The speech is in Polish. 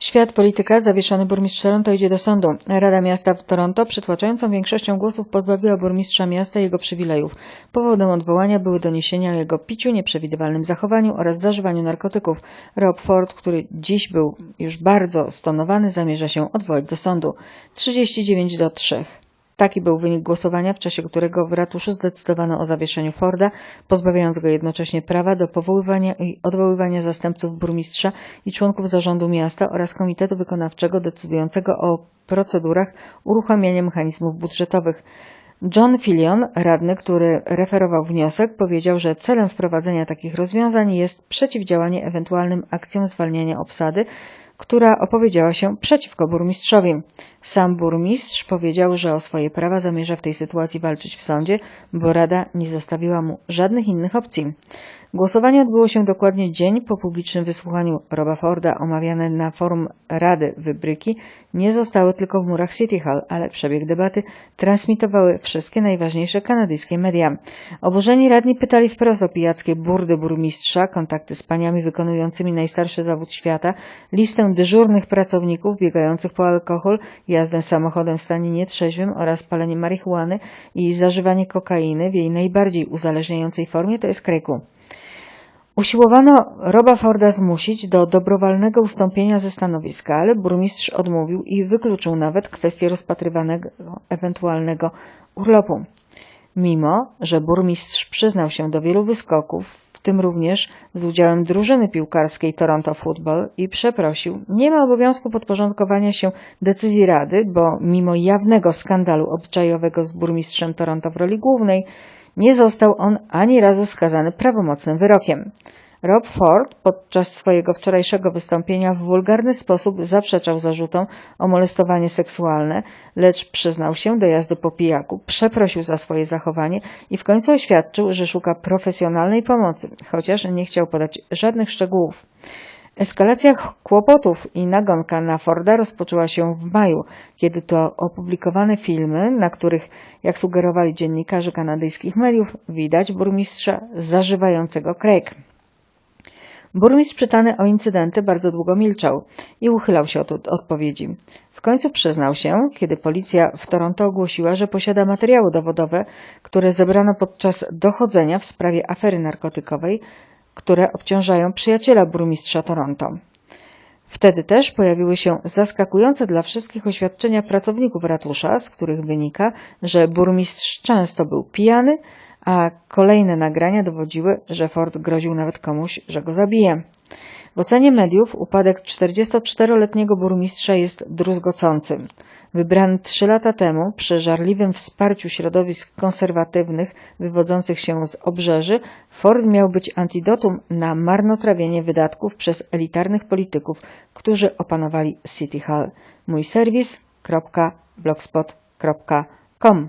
Świat polityka, zawieszony burmistrz Toronto idzie do sądu. Rada Miasta w Toronto przytłaczającą większością głosów pozbawiła burmistrza miasta jego przywilejów. Powodem odwołania były doniesienia o jego piciu, nieprzewidywalnym zachowaniu oraz zażywaniu narkotyków. Rob Ford, który dziś był już bardzo stonowany, zamierza się odwołać do sądu. 39 do 3. Taki był wynik głosowania, w czasie którego w ratuszu zdecydowano o zawieszeniu Forda, pozbawiając go jednocześnie prawa do powoływania i odwoływania zastępców burmistrza i członków zarządu miasta oraz komitetu wykonawczego decydującego o procedurach uruchamiania mechanizmów budżetowych. John Fillion, radny, który referował wniosek, powiedział, że celem wprowadzenia takich rozwiązań jest przeciwdziałanie ewentualnym akcjom zwalniania obsady, która opowiedziała się przeciwko burmistrzowi. Sam burmistrz powiedział, że o swoje prawa zamierza w tej sytuacji walczyć w sądzie, bo Rada nie zostawiła mu żadnych innych opcji. Głosowanie odbyło się dokładnie dzień po publicznym wysłuchaniu Roba Forda, omawiane na forum Rady Wybryki, nie zostały tylko w murach City Hall, ale przebieg debaty transmitowały wszystkie najważniejsze kanadyjskie media. Oburzeni radni pytali wprost o pijackie burdy burmistrza, kontakty z paniami wykonującymi najstarszy zawód świata, listę dyżurnych pracowników biegających po alkohol, jazdę samochodem w stanie nietrzeźwym oraz palenie marihuany i zażywanie kokainy w jej najbardziej uzależniającej formie, to jest kreku. Usiłowano Roba Forda zmusić do dobrowolnego ustąpienia ze stanowiska, ale burmistrz odmówił i wykluczył nawet kwestię rozpatrywanego ewentualnego urlopu. Mimo, że burmistrz przyznał się do wielu wyskoków, tym również z udziałem drużyny piłkarskiej Toronto Football i przeprosił, nie ma obowiązku podporządkowania się decyzji Rady, bo mimo jawnego skandalu obyczajowego z burmistrzem Toronto w roli głównej, nie został on ani razu skazany prawomocnym wyrokiem. Rob Ford podczas swojego wczorajszego wystąpienia w wulgarny sposób zaprzeczał zarzutom o molestowanie seksualne, lecz przyznał się do jazdy po pijaku, przeprosił za swoje zachowanie i w końcu oświadczył, że szuka profesjonalnej pomocy, chociaż nie chciał podać żadnych szczegółów. Eskalacja kłopotów i nagonka na Forda rozpoczęła się w maju, kiedy to opublikowane filmy, na których, jak sugerowali dziennikarze kanadyjskich mediów, widać burmistrza zażywającego Craig. Burmistrz pytany o incydenty bardzo długo milczał i uchylał się od od odpowiedzi. W końcu przyznał się, kiedy policja w Toronto ogłosiła, że posiada materiały dowodowe, które zebrano podczas dochodzenia w sprawie afery narkotykowej, które obciążają przyjaciela burmistrza Toronto. Wtedy też pojawiły się zaskakujące dla wszystkich oświadczenia pracowników ratusza, z których wynika, że burmistrz często był pijany, a kolejne nagrania dowodziły, że Ford groził nawet komuś, że go zabije. W ocenie mediów upadek 44-letniego burmistrza jest druzgocący. Wybrany trzy lata temu przy żarliwym wsparciu środowisk konserwatywnych wywodzących się z obrzeży, Ford miał być antidotum na marnotrawienie wydatków przez elitarnych polityków, którzy opanowali City Hall. Mój serwis.blogspot.com